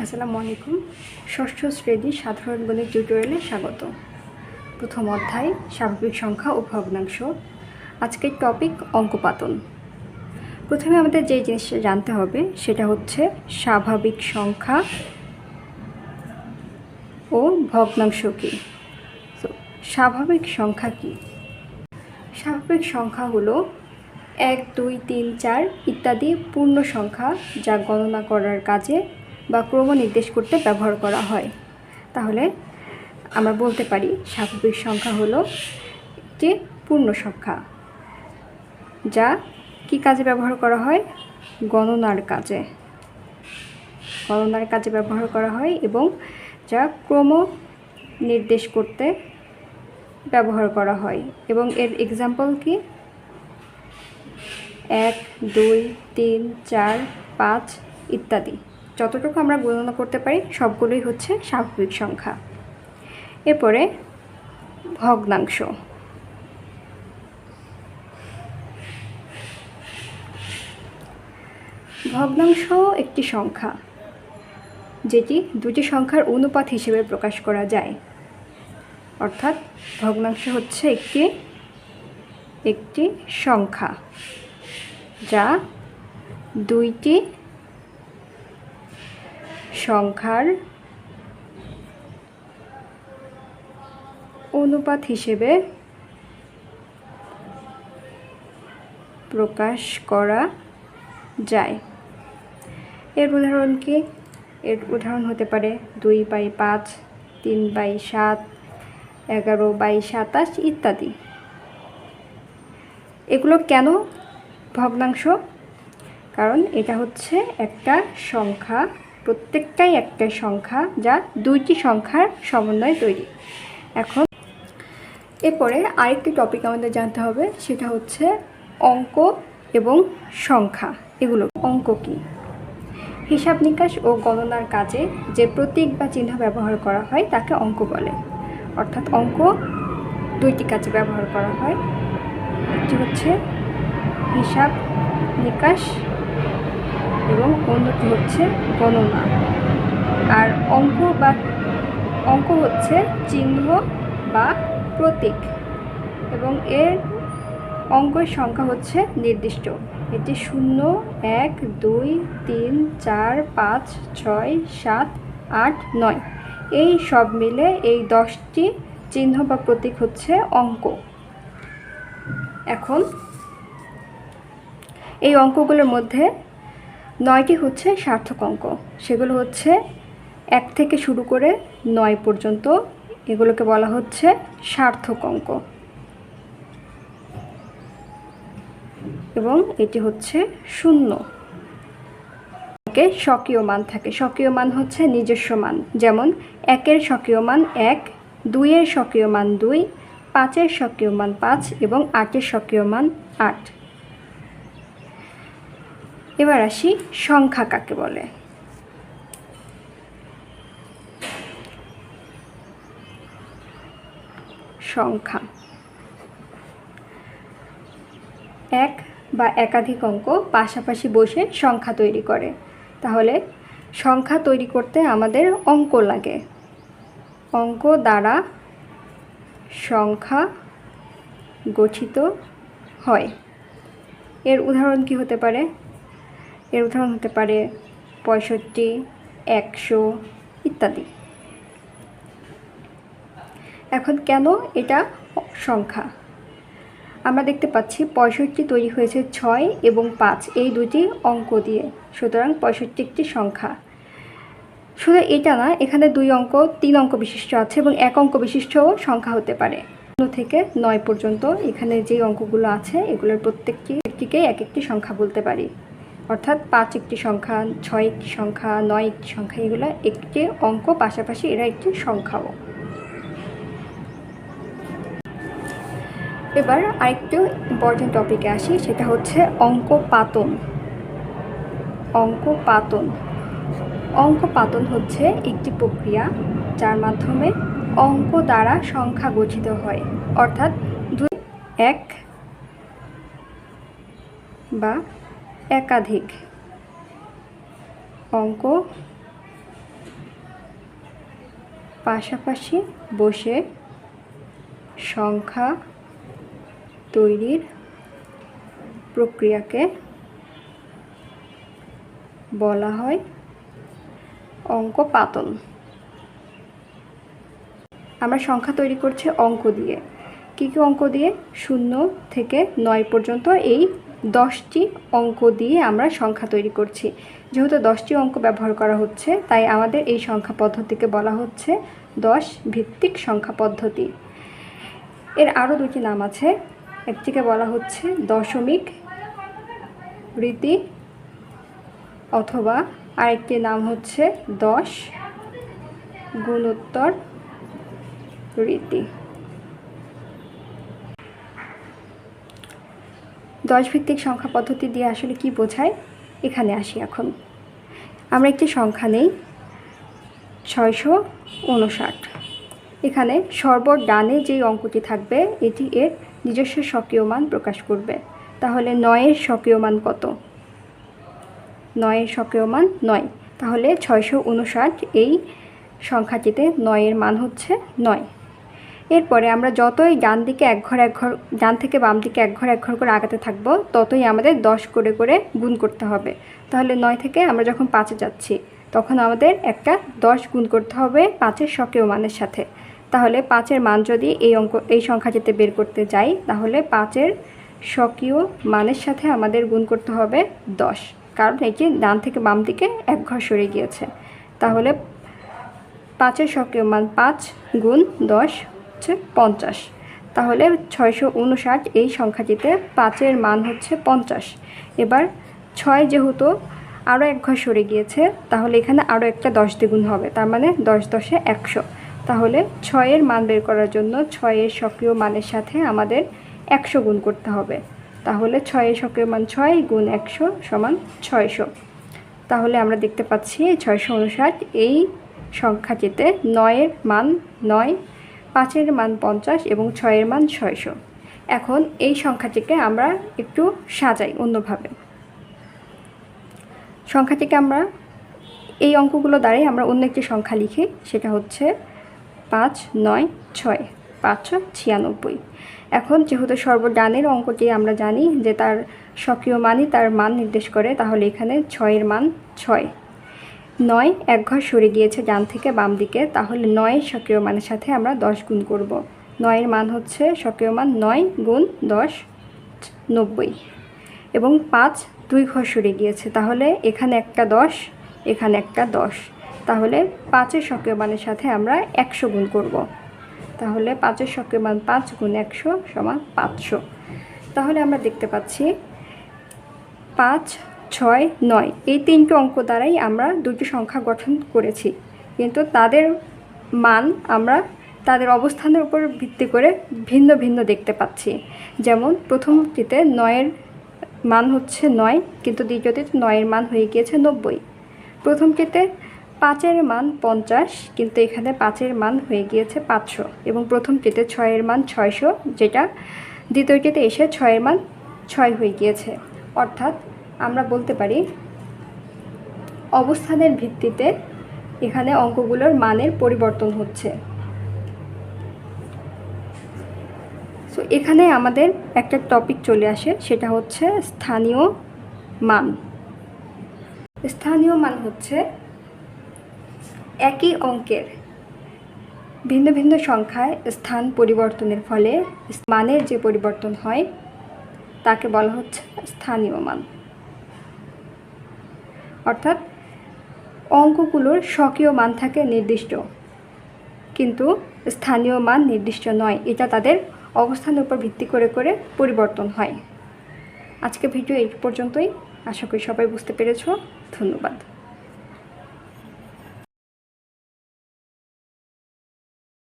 আসসালামু আলাইকুম। ষষ্ঠ শ্রেণির সাধারণ গণিত টিউটোরিয়ালে স্বাগত। প্রথম অধ্যায়, স্বাভাবিক সংখ্যা ও ভগ্নাংশ। আজকের টপিক অঙ্কপাতন। প্রথমে আমাদের যে জিনিসটা জানতে হবে, সেটা হচ্ছে স্বাভাবিক সংখ্যা ও ভগ্নাংশ কী। স্বাভাবিক সংখ্যা কী? স্বাভাবিক সংখ্যা হলো এক, দুই, তিন, চার ইত্যাদি পূর্ণ সংখ্যা যা গণনা করার কাজে বা ক্রম নির্দেশ করতে ব্যবহার করা হয়। তাহলে আমরা বলতে পারি, স্বাভাবিক সংখ্যা হলো একটি পূর্ণ সংখ্যা, যা কি কাজে ব্যবহার করা হয়? গণনার কাজে। গণনার কাজে ব্যবহার করা হয় এবং যা ক্রম নির্দেশ করতে ব্যবহার করা হয়। এবং এর এক্সাম্পল কি? এক, দুই, তিন, চার, পাঁচ ইত্যাদি। যতটুকু আমরা গণনা করতে পারি, সবগুলোই হচ্ছে স্বাভাবিক সংখ্যা। এরপরে ভগ্নাংশ। ভগ্নাংশ একটি সংখ্যা, যেটি দুটি সংখ্যার অনুপাত হিসেবে প্রকাশ করা যায়। অর্থাৎ ভগ্নাংশ হচ্ছে একটি একটি সংখ্যা, যা দুইটি সংখ্যার অনুপাত হিসেবে প্রকাশ করা যায়। এর উদাহরণ কি? এর উদাহরণ হতে পারে দুই বাই পাঁচ, তিন বাই সাত, এগারো বাই সাতাশ ইত্যাদি। এগুলো কেন ভগ্নাংশ? কারণ এটা হচ্ছে একটা সংখ্যা প্রত্যেকটাই একটা সংখ্যা যা দুইটি সংখ্যার সমন্বয়ে তৈরি। এখন এরপরে আরেকটি টপিক আমাদের জানতে হবে, সেটা হচ্ছে অঙ্ক এবং সংখ্যা। এগুলো অঙ্ক কী? হিসাব নিকাশ ও গণনার কাজে যে প্রতীক বা চিহ্ন ব্যবহার করা হয়, তাকে অঙ্ক বলে। অর্থাৎ অঙ্ক দুইটি কাজে ব্যবহার করা হয়। একটি হচ্ছে হিসাব নিকাশ এবং অন্যটি হচ্ছে গণনা। আর অঙ্ক বা অঙ্ক হচ্ছে চিহ্ন বা প্রতীক এবং এর অঙ্কের সংখ্যা হচ্ছে নির্দিষ্ট। এটি শূন্য, এক, দুই, তিন, চার, পাঁচ, ছয়, সাত, আট, নয়। এই সব মিলে এই দশটি চিহ্ন বা প্রতীক হচ্ছে অঙ্ক। এখন এই অঙ্কগুলোর মধ্যে নয়টি হচ্ছে সার্থক অঙ্ক। সেগুলো হচ্ছে এক থেকে শুরু করে নয় পর্যন্ত, এগুলোকে বলা হচ্ছে সার্থক অঙ্ক। এবং এটি হচ্ছে শূন্য। স্বকীয় মান থাকে। স্বকীয় মান হচ্ছে নিজস্ব মান। যেমন, একের স্বকীয় মান এক, দুইয়ের স্বকীয় মান দুই, পাঁচের স্বকীয় মান পাঁচ এবং আটের স্বকীয় মান আট। এবার আসি সংখ্যা কাকে বলে? সংখ্যা। এক বা একাধিক অঙ্ক পাশাপাশি বসে সংখ্যা তৈরি করে। তাহলে সংখ্যা তৈরি করতে আমাদের অঙ্ক লাগে। অঙ্ক দ্বারা সংখ্যা গঠিত হয়। এর উদাহরণ কি হতে পারে? এর উদাহরণ হতে পারে পঁয়ষট্টি, একশো ইত্যাদি। এখন কেন এটা সংখ্যা? আমরা দেখতে পাচ্ছি পঁয়ষট্টি তৈরি হয়েছে ছয় এবং পাঁচ, এই দুটি অঙ্ক দিয়ে। সুতরাং পঁয়ষট্টি একটি সংখ্যা। শুধু এটা না, এখানে দুই অঙ্ক, তিন অঙ্ক বিশিষ্ট আছে এবং এক অঙ্ক বিশিষ্টও সংখ্যা হতে পারে। শূন্য থেকে নয় পর্যন্ত এখানে যে অঙ্কগুলো আছে, এগুলোর প্রত্যেকটি একটিকে এক একটি সংখ্যা বলতে পারি। অর্থাৎ পাঁচ একটি সংখ্যা, ছয় একটি সংখ্যা, নয় একটি সংখ্যা, এগুলো একটি অঙ্ক, পাশাপাশি এরা একটি সংখ্যাও। এবার আরেকটু ইম্পর্টেন্ট টপিকে আসি, সেটা হচ্ছে অঙ্ক পাতন অঙ্ক পাতন অঙ্ক পাতন হচ্ছে একটি প্রক্রিয়া যার মাধ্যমে অঙ্ক দ্বারা সংখ্যা গঠিত হয়। অর্থাৎ দুই, এক বা একাধিক অঙ্ক পাশাপাশি বসে সংখ্যা তৈরির প্রক্রিয়াকে বলা হয় অঙ্ক পাতন। আমরা সংখ্যা তৈরি করছি অঙ্ক দিয়ে। কী কী অঙ্ক দিয়ে? শূন্য থেকে নয় পর্যন্ত এই দশটি অঙ্ক দিয়ে আমরা সংখ্যা তৈরি করছি। যেহেতু দশটি অঙ্ক ব্যবহার করা হচ্ছে, তাই আমাদের এই সংখ্যা পদ্ধতিকে বলা হচ্ছে দশ ভিত্তিক সংখ্যা পদ্ধতি। এর আরও দুটি নাম আছে। একটিকে বলা হচ্ছে দশমিক রীতি অথবা আরেকটি নাম হচ্ছে দশ গুণোত্তর রীতি। দশ ভিত্তিক সংখ্যা পদ্ধতি দিয়ে আসলে কি বোঝায়? এখানে আসি এখন। আমরা একটি সংখ্যা নেই। ছয়শো উনষাট। এখানে সর্ব ডানে যেই অঙ্কটি থাকবে, এটি এর নিজস্ব স্বকীয় মান প্রকাশ করবে। তাহলে নয়ের স্বকীয় মান কত? নয়ের স্বকীয় মান নয়। তাহলে ছয়শো উনষাট এই সংখ্যাটিতে নয়ের মান হচ্ছে নয়। এরপরে আমরা যতই ডান দিকে এক ঘর এক ঘর, ডান থেকে বাম দিকে এক ঘর এক ঘর করে আগাতে থাকব, ততই আমাদের দশ করে করে গুণ করতে হবে। তাহলে নয় থেকে আমরা যখন পাঁচে যাচ্ছি, তখন আমাদের একটা দশ গুণ করতে হবে পাঁচের স্বকীয় মানের সাথে। তাহলে পাঁচের মান যদি এই অঙ্ক, এই সংখ্যাটিতে বের করতে যাই, তাহলে পাঁচের স্বকীয় মানের সাথে আমাদের গুণ করতে হবে দশ। কারণ এটি ডান থেকে বাম দিকে এক ঘর সরে গিয়েছে। তাহলে পাঁচের স্বকীয় মান পাঁচ গুণ দশ হচ্ছে পঞ্চাশ। তাহলে ছয়শো উনষাট এই সংখ্যাটিতে পাঁচের মান হচ্ছে পঞ্চাশ। এবার ছয় যেহেতু আরও এক ঘর সরে গিয়েছে, তাহলে এখানে আরও একটা দশ দ্বিগুণ হবে, তার মানে দশ দশে একশো। তাহলে ছয়ের মান বের করার জন্য ছয়ের সক্রিয় মানের সাথে আমাদের একশো গুণ করতে হবে। তাহলে ছয়ের সক্রিয় মান ছয় গুণ একশো সমান ছয়শো। তাহলে আমরা দেখতে পাচ্ছি ছয়শো উনষাট এই সংখ্যাটিতে নয়ের মান নয় পাঁচের মান পঞ্চাশ এবং ছয়ের মান ছয়শো। এখন এই সংখ্যাটিকে আমরা একটু সাজাই অন্যভাবে। সংখ্যাটিকে আমরা এই অঙ্কগুলো দ্বারাই আমরা অন্য একটি সংখ্যা লিখি, সেটা হচ্ছে পাঁচ, নয়, ছয় পাঁচশো ছিয়ানব্বই। এখন যেহেতু সর্বডানের অঙ্কটি আমরা জানি যে তার সক্রিয় মানই তার মান নির্দেশ করে, তাহলে এখানে ছয়ের মান ছয়। নয়, এক ঘর সরে গিয়েছে ডান থেকে বাম দিকে, তাহলে নয়ের সক্রিয় মানের সাথে আমরা দশ গুণ করব। নয়ের মান হচ্ছে সক্রিয় মান নয় গুণ দশ নব্বই। এবং পাঁচ, দুই ঘর সরে গিয়েছে, তাহলে এখানে একটা দশ, এখানে একটা দশ। তাহলে পাঁচের সক্রিয় মানের সাথে আমরা একশো গুণ করব। তাহলে পাঁচের সক্রিয় মান পাঁচ গুণ একশো সমান পাঁচশো। তাহলে আমরা দেখতে পাচ্ছি পাঁচ ছয়, নয়। এই তিনটি অঙ্ক দ্বারাই আমরা দুটি সংখ্যা গঠন করেছি। কিন্তু তাদের মান আমরা তাদের অবস্থানের উপর ভিত্তি করে ভিন্ন ভিন্ন দেখতে পাচ্ছি। যেমন, প্রথমটিতে নয়ের মান হচ্ছে নয়, কিন্তু দ্বিতীয়টিতে নয়ের মান হয়ে গিয়েছে নব্বই। প্রথমটিতে পাঁচের মান পঞ্চাশ, কিন্তু এখানে পাঁচের মান হয়ে গিয়েছে পাঁচশো। এবং প্রথমটিতে ছয়ের মান ছয়শো, যেটা দ্বিতীয়টিতে এসে ছয়ের মান ছয় হয়ে গিয়েছে। অর্থাৎ আমরা বলতে পারি, অবস্থানের ভিত্তিতে এখানে অঙ্কগুলোর মানের পরিবর্তন হচ্ছে। সো এখানে আমাদের একটা টপিক চলে আসে, সেটা হচ্ছে স্থানীয় মান। স্থানীয় মান হচ্ছে একই অঙ্কের ভিন্ন ভিন্ন সংখ্যায় স্থান পরিবর্তনের ফলে মানের যে পরিবর্তন হয়, তাকে বলা হচ্ছে স্থানীয় মান। অর্থাৎ অঙ্কগুলোর স্বকীয় মান থাকে নির্দিষ্ট। কিন্তু স্থানীয় মান নির্দিষ্ট নয়, এটা তাদের অবস্থানের উপর ভিত্তি করে করে পরিবর্তন হয়। আজকে ভিডিও এই পর্যন্তই। আশা করি সবাই বুঝতে পেরেছ। ধন্যবাদ।